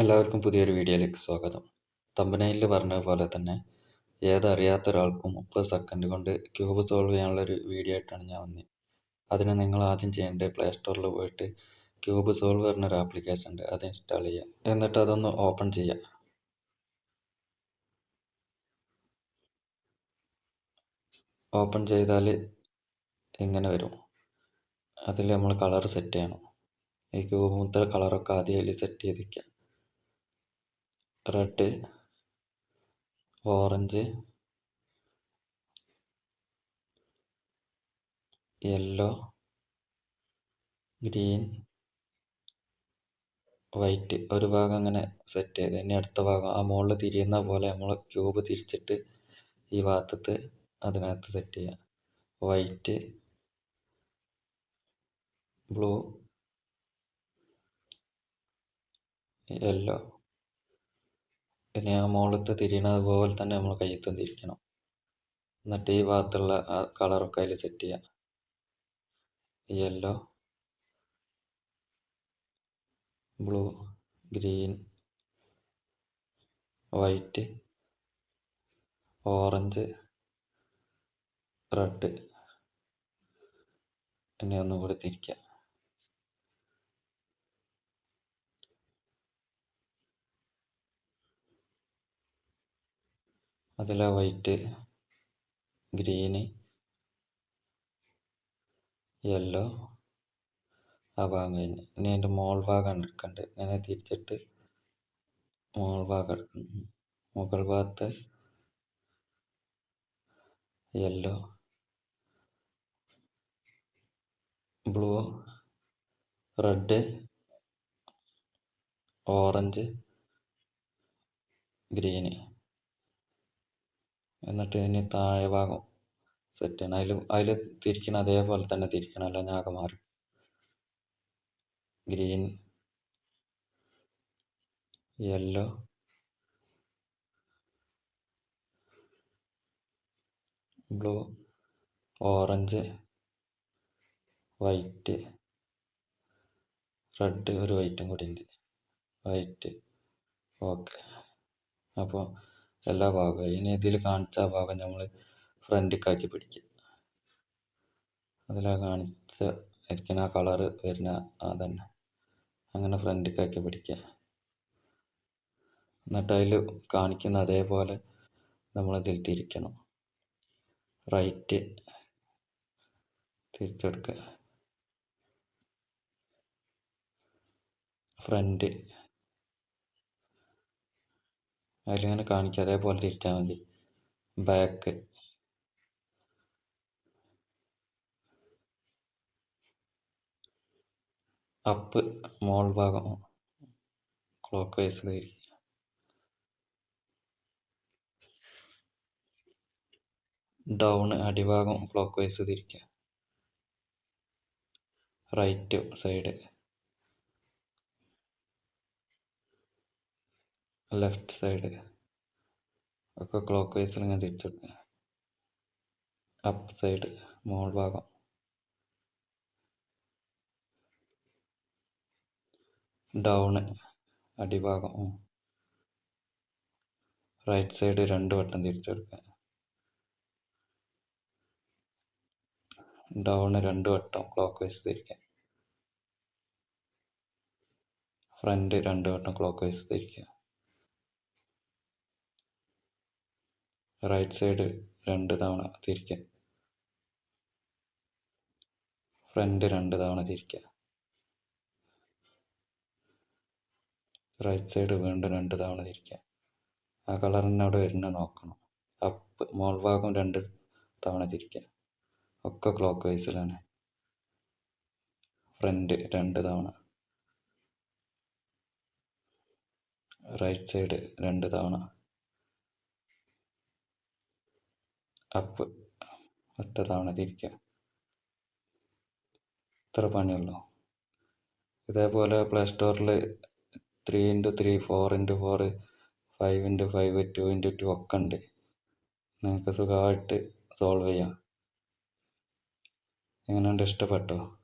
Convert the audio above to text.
എല്ലാവർക്കും പുതിയൊരു വീഡിയോയിലേക്ക് സ്വാഗതം. തമ്പനയിൽ പറഞ്ഞ പോലെ തന്നെ ഏതറിയാത്ത ഒരാൾക്കും മുപ്പത് സെക്കൻഡ് കൊണ്ട് ക്യൂബ് സോൾവ് ചെയ്യാനുള്ള ഒരു വീഡിയോ ആയിട്ടാണ് ഞാൻ വന്നത് അതിന് നിങ്ങൾ ആദ്യം ചെയ്യേണ്ടത് പ്ലേ സ്റ്റോറിൽ പോയിട്ട് ക്യൂബ് സോൾവ് പറഞ്ഞൊരു ആപ്ലിക്കേഷൻ ഉണ്ട് അത് ഇൻസ്റ്റാൾ ചെയ്യുക എന്നിട്ട് അതൊന്ന് ഓപ്പൺ ചെയ്യുക ഓപ്പൺ ചെയ്താൽ ഇങ്ങനെ വരും. അതിൽ നമ്മൾ കളർ സെറ്റ് ചെയ്യണം. ഈ ക്യൂബ് മുതൽ കളറൊക്കെ ആദ്യം അതിൽ സെറ്റ് ചെയ്തിരിക്കുക red orange yellow green white. ഒരു ഭാഗം അങ്ങനെ സെറ്റ് ചെയ്ത്. ഇനി അടുത്ത ഭാഗം ആ മുകളിൽ തിരിയുന്ന പോലെ നമ്മൾ ക്യൂബ് തിരിച്ചിട്ട് ഈ ഭാഗത്തത് അതിനകത്ത് സെറ്റ് ചെയ്യാം. White blue yellow. പിന്നെ ആ മുകളിലത്തെ തിരിയണത് പോലെ തന്നെ നമ്മൾ കയ്യത്തും തിരിക്കണം എന്നിട്ട് ഈ ഭാഗത്തുള്ള ആ കളറൊക്കെ അതിൽ സെറ്റ് ചെയ്യാം. Yellow blue green white orange red പിന്നെ ഒന്നും കൂടി തിരിക്കാം. അതിൽ വൈറ്റ് ഗ്രീന് യെല്ലോ ആ ഭാഗം കഴിഞ്ഞ്. ഇനി അതിന്റെ മോൾ ഭാഗമാണ് എടുക്കേണ്ടത് ഇങ്ങനെ തിരിച്ചിട്ട് മോൾ ഭാഗം എടുക്കണം മുകൾ ഭാഗത്ത് yellow blue red orange green എന്നിട്ട് ഇനി താഴെ ഭാഗം സെറ്റ് ചെയ്യണം. അതിൽ അതിൽ തിരിക്കണം അതേപോലെ തന്നെ തിരിക്കണം അല്ല? ആകെ മാറും. Green yellow blue orange white red ഒരു വൈറ്റും കൂടി ഉണ്ട്. വൈറ്റ് ഓക്കെ അപ്പോൾ എല്ലാ ഭാഗവും. ഇനി ഇതിൽ കാണിച്ച ഭാഗം നമ്മൾ ഫ്രണ്ടിക്കാക്കി പിടിക്കുക അതിലാ കാണിച്ച ഇരിക്കുന്ന ആ കളറ് വരുന്ന അതന്നെ അങ്ങനെ ഫ്രണ്ടിക്കാക്കി പിടിക്കുക എന്നിട്ട് അതിൽ കാണിക്കുന്ന അതേപോലെ നമ്മളതിൽ തിരിക്കണം. റൈറ്റ് തിരിച്ചെടുക്കുക ഫ്രണ്ട് അതിലിങ്ങനെ കാണിക്കും. അതേപോലെ തിരിച്ചാൽ മതി. ബാക്ക് അപ്പ് മോൾ ഭാഗം. ക്ലോക്ക് വൈസ് തിരിക്കുക ഡൗൺ അടിഭാഗം. ക്ലോക്ക് വൈസ് തിരിക്കുക റൈറ്റ് സൈഡ് ലെഫ്റ്റ് സൈഡ് ഒക്കെ ക്ലോക്ക് വൈസിൽ ഇങ്ങനെ തിരിച്ചെടുക്കുക അപ്പ് സൈഡ് മോൾ ഭാഗം. ഡൗണ് അടിഭാഗം. റൈറ്റ് സൈഡ് രണ്ട് വട്ടം തിരിച്ചെടുക്കുക ഡൗണ് രണ്ട് വട്ടം ക്ലോക്ക് വൈസ് തിരിക്കുക. ഫ്രണ്ട് രണ്ട് വട്ടം ക്ലോക്ക് വൈസ് തിരിക്കുക. റൈറ്റ് സൈഡ് രണ്ട് തവണ തിരിക്കുക ഫ്രണ്ട് രണ്ട് തവണ തിരിക്കുക റൈറ്റ് സൈഡ് വീണ്ടും രണ്ട് തവണ തിരിക്കുക ആ കളർ തന്നെ അവിടെ വരുന്ന നോക്കണം. അപ്പ് മോൾ ഭാഗം രണ്ട് തവണ തിരിക്കുക ഒക്കെ ക്ലോക്ക് വൈസിലാണ് ഫ്രണ്ട് രണ്ട് തവണ. റൈറ്റ് സൈഡ് രണ്ട് തവണ. അപ്പ് ഒറ്റ തവണ തിരിക്കുക ഇത്ര പണിയുള്ളൂ. ഇതേപോലെ പ്ലേ സ്റ്റോറിൽ three into three four into four five into five two into two ഒക്കെ ഉണ്ട് നിങ്ങൾക്ക് സുഖമായിട്ട് സോൾവ് ചെയ്യാം. എങ്ങനെയുണ്ട്? ഇഷ്ടപ്പെട്ടോ?